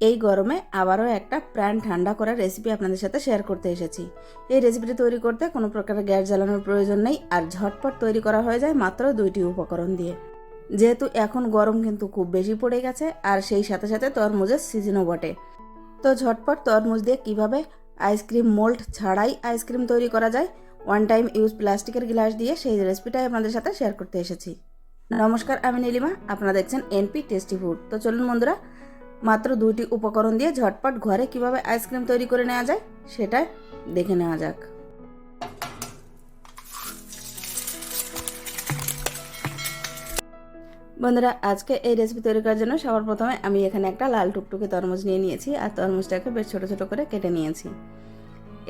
এই গরমে আবারও একটা প্রাণ ঠান্ডা করার রেসিপি আপনাদের সাথে শেয়ার করতে এসেছি। এই রেসিপিটি তৈরি করতে কোনো প্রকার গ্যাস জ্বালানোর প্রয়োজন নেই আর ঝটপট তৈরি করা হয়ে যায় মাত্র দুইটি উপকরণ দিয়ে। যেহেতু এখন গরম কিন্তু খুব বেশি পড়ে গেছে আর সেই সাথে সাথে তরমুজের সিজনও বটে। তো ঝটপট তরমুজ দিয়ে কীভাবে আইসক্রিম মোল্ড ছাড়াই আইসক্রিম তৈরি করা যায় ওয়ান টাইম ইউজ প্লাস্টিকের গ্লাস দিয়ে সেই রেসিপিটাই আপনাদের সাথে শেয়ার করতে এসেছি। নমস্কার, আমি নীলিমা, আপনারা দেখছেন এনপি টেস্টি ফুড তো চলুন বন্ধুরা মাত্র দুইটি উপকরণ দিয়ে ঝটপট ঘরে কীভাবে আইসক্রিম তৈরি করে নেওয়া যায় সেটা দেখে নেওয়া যাক। বন্ধুরা, আজকে এই রেসিপি তৈরি করার জন্য সবার প্রথমে আমি এখানে একটা লাল টুকটুকে তরমুজ নিয়ে নিয়েছি আর তরমুজটাকে বেশ ছোটো ছোটো করে কেটে নিয়েছি।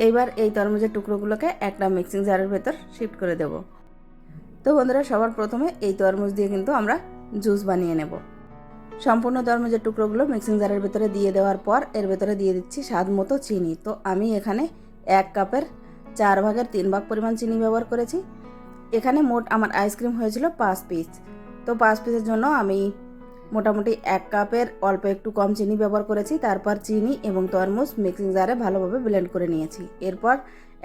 এইবার এই তরমুজের টুকরোগুলোকে একটা মিক্সিং জারের ভেতর শিফট করে দেব। তো বন্ধুরা, সবার প্রথমে এই তরমুজ দিয়ে কিন্তু আমরা জুস বানিয়ে নেব। সম্পূর্ণ তরমুজের টুকরোগুলো মিক্সিং জারের ভেতরে দিয়ে দেওয়ার পর এর ভেতরে দিয়ে দিচ্ছি স্বাদ মতো চিনি। তো আমি এখানে এক কাপের চার ভাগের তিন ভাগ পরিমাণ চিনি ব্যবহার করেছি। এখানে মোট আমার আইসক্রিম হয়েছিল পাঁচ পিস তো পাঁচ পিসের জন্য আমি মোটামুটি এক কাপের অল্প একটু কম চিনি ব্যবহার করেছি। তারপর চিনি এবং তরমুজ মিক্সিং জারে ভালোভাবে ব্লেন্ড করে নিয়েছি। এরপর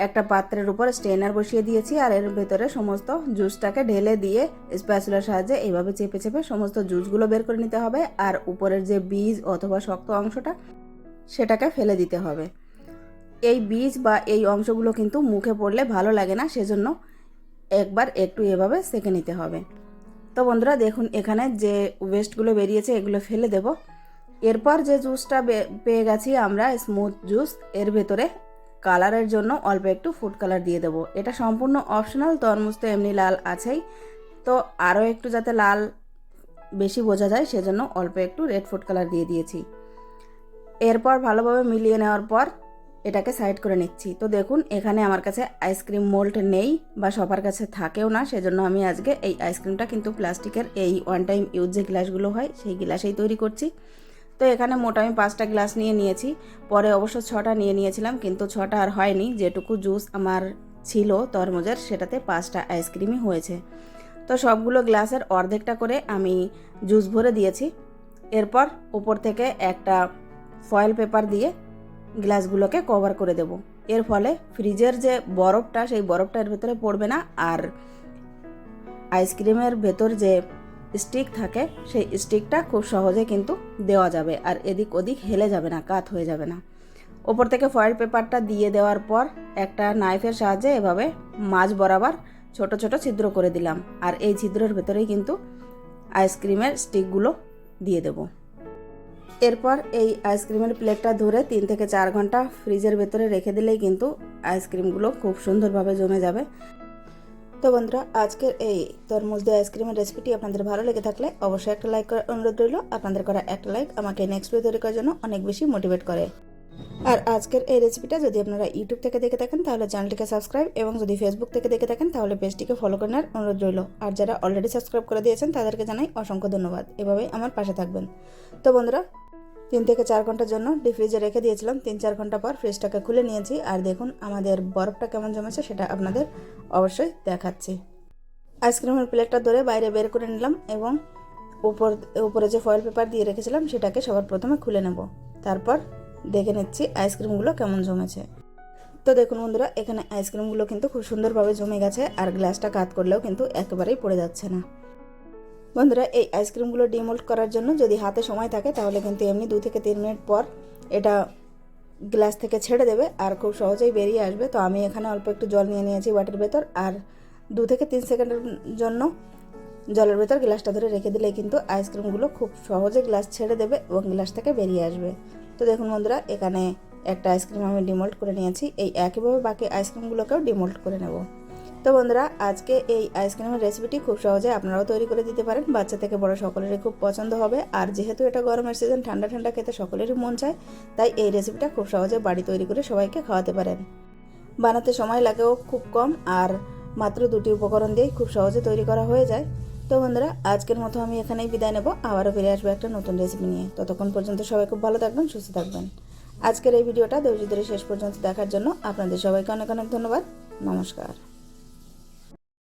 একটা পাত্রের উপর স্টেনার বসিয়ে দিয়েছি আর এর ভেতরে সমস্ত জুসটাকে ঢেলে দিয়ে স্প্যাচুলার সাহায্যে এইভাবে চেপে চেপে সমস্ত জুসগুলো বের করে নিতে হবে আর উপরের যে বীজ অথবা শক্ত অংশটা সেটাকে ফেলে দিতে হবে। এই বীজ বা এই অংশগুলো কিন্তু মুখে পড়লে ভালো লাগে না, সেজন্য একবার একটু এভাবে সেঁকে নিতে হবে। তো বন্ধুরা দেখুন, এখানে যে ওয়েস্টগুলো বেরিয়েছে, এগুলো ফেলে দেব। এরপর যে জুসটা পেয়ে গেছি আমরা স্মুথ জুস এর ভেতরে কালারের জন্য অল্প একটু ফুড কালার দিয়ে দেবো। এটা সম্পূর্ণ অপশনাল তরমুজ তো এমনি লাল আছেই। তো আরও একটু যাতে লাল বেশি বোঝা যায়, সেজন্য অল্প একটু রেড ফুড কালার দিয়ে দিয়েছি। এরপর ভালোভাবে মিলিয়ে নেওয়ার পর এটাকে সাইড করে নিচ্ছি। তো দেখুন, এখানে আমার কাছে আইসক্রিম মোল্ড নেই বা সবার কাছে থাকেও না, সেজন্য আমি আজকে এই আইসক্রিমটা কিন্তু প্লাস্টিকের এই ওয়ান টাইম ইউজ যে গ্লাসগুলো হয়, সেই গ্লাসেই তৈরি করছি। তো এখানে মোট আমি পাঁচটা গ্লাস নিয়ে নিয়েছি। পরে অবশ্য ছটা নিয়ে নিয়েছিলাম, কিন্তু ছটা আর হয়নি। যেটুকু জুস আমার ছিল তরমুজের, সেটাতে পাঁচটা আইসক্রিমই হয়েছে। তো সবগুলো গ্লাসের অর্ধেকটা করে আমি জুস ভরে দিয়েছি। এরপর উপর থেকে একটা ফয়েল পেপার দিয়ে গ্লাসগুলোকে কভার করে দেব। এর ফলে ফ্রিজের যে বরফটা, সেই বরফটা এর ভেতরে পড়বে না। আর আইসক্রিমের ভেতর যে স্টিক থাকে, সেই স্টিকটা খুব সহজে কিন্তু দেওয়া যাবে। আর এদিক ওদিক হেলে যাবে না, কাত হয়ে যাবে না। ওপর থেকে ফয়েল পেপারটা দিয়ে দেওয়ার পর একটা নাইফের সাহায্যে এভাবে মাছ বরাবর ছোট ছোট ছিদ্র করে দিলাম। আর এই ছিদ্রের ভেতরেই কিন্তু আইসক্রিমের স্টিকগুলো দিয়ে দেব। এরপর এই আইসক্রিমের প্লেটটা ধরে তিন থেকে চার ঘণ্টা ফ্রিজের ভেতরে রেখে দিলেই কিন্তু আইসক্রিমগুলো খুব সুন্দরভাবে জমে যাবে। তো বন্ধুরা, আজকের এই তরমুজ দিয়ে আইসক্রিমের রেসিপিটি আপনাদের ভালো লেগে থাকলে অবশ্যই একটা লাইক করার অনুরোধ রইল। আপনাদের করা একটা লাইক আমাকে নেক্সট ভিডিও তৈরি করার জন্য অনেক বেশি মোটিভেট করে। আর আজকের এই রেসিপিটা যদি আপনারা ইউটিউব থেকে দেখে থাকেন, তাহলে চ্যানেলটিকে সাবস্ক্রাইব এবং যদি ফেসবুক থেকে দেখে থাকেন, তাহলে পেজটিকে ফলো করার অনুরোধ রইল। আর যারা অলরেডি সাবস্ক্রাইব করে দিয়েছেন, তাদেরকে জানাই অসংখ্য ধন্যবাদ। এভাবেই আমার পাশে থাকবেন। তো বন্ধুরা তিন থেকে চার ঘণ্টার জন্য ডিপ ফ্রিজে রেখে দিয়েছিলাম। তিন চার ঘণ্টা পর ফ্রিজটাকে খুলে নিয়েছি। আর দেখুন, আমাদের বরফটা কেমন জমেছে সেটা আপনাদের অবশ্যই দেখাচ্ছি। আইসক্রিমের প্লেটটা ধরে বাইরে বের করে নিলাম এবং উপর, উপরে যে ফয়েল পেপার দিয়ে রেখেছিলাম সেটাকে সবার প্রথমে খুলে নেব। তারপর দেখে নিচ্ছি আইসক্রিমগুলো কেমন জমেছে। তো দেখুন বন্ধুরা, এখানে আইসক্রিমগুলো কিন্তু খুব সুন্দরভাবে জমে গেছে আর গ্লাসটা কাত করলেও কিন্তু একেবারেই পড়ে যাচ্ছে না। বন্ধুরা, এই আইসক্রিমগুলো ডিমোল্ড করার জন্য যদি হাতে সময় থাকে, তাহলে কিন্তু এমনি দু থেকে তিন মিনিট পর এটা গ্লাস থেকে ছেড়ে দেবে আর খুব সহজেই বেরিয়ে আসবে। তো আমি এখানে অল্প একটু জল নিয়ে নিয়েছি বাটির ভেতর আর দু থেকে তিন সেকেন্ডের জন্য জলের ভেতর গ্লাসটা ধরে রেখে দিলে কিন্তু আইসক্রিমগুলো খুব সহজে গ্লাস ছেড়ে দেবে এবং গ্লাস থেকে বেরিয়ে আসবে। তো দেখুন বন্ধুরা, এখানে একটা আইসক্রিম আমি ডিমোল্ড করে নিয়েছি। এই একইভাবে বাকি আইসক্রিমগুলোকেও ডিমোল্ড করে নেব। তো বন্ধুরা, আজকে এই আইসক্রিমের রেসিপিটি খুব সহজে আপনারাও তৈরি করে দিতে পারেন। বাচ্চা থেকে বড় সকলেরই খুব পছন্দ হবে। আর যেহেতু এটা গরমের সিজন ঠান্ডা ঠান্ডা খেতে সকলেরই মন চায়, তাই এই রেসিপিটা খুব সহজে বাড়ি তৈরি করে সবাইকে খাওয়াতে পারেন। বানাতে সময় লাগেও খুব কম, আর মাত্র দুটি উপকরণ দিয়েই খুব সহজে তৈরি করা হয়ে যায়। তো বন্ধুরা, আজকের মতো আমি এখানেই বিদায় নেব। আবারও ফিরে আসব একটা নতুন রেসিপি নিয়ে। ততক্ষণ পর্যন্ত সবাই খুব ভালো থাকবেন, সুস্থ থাকবেন। আজকের এই ভিডিওটা ধৈর্য ধরে শেষ পর্যন্ত দেখার জন্য আপনাদের সবাইকে অনেক অনেক ধন্যবাদ। নমস্কার।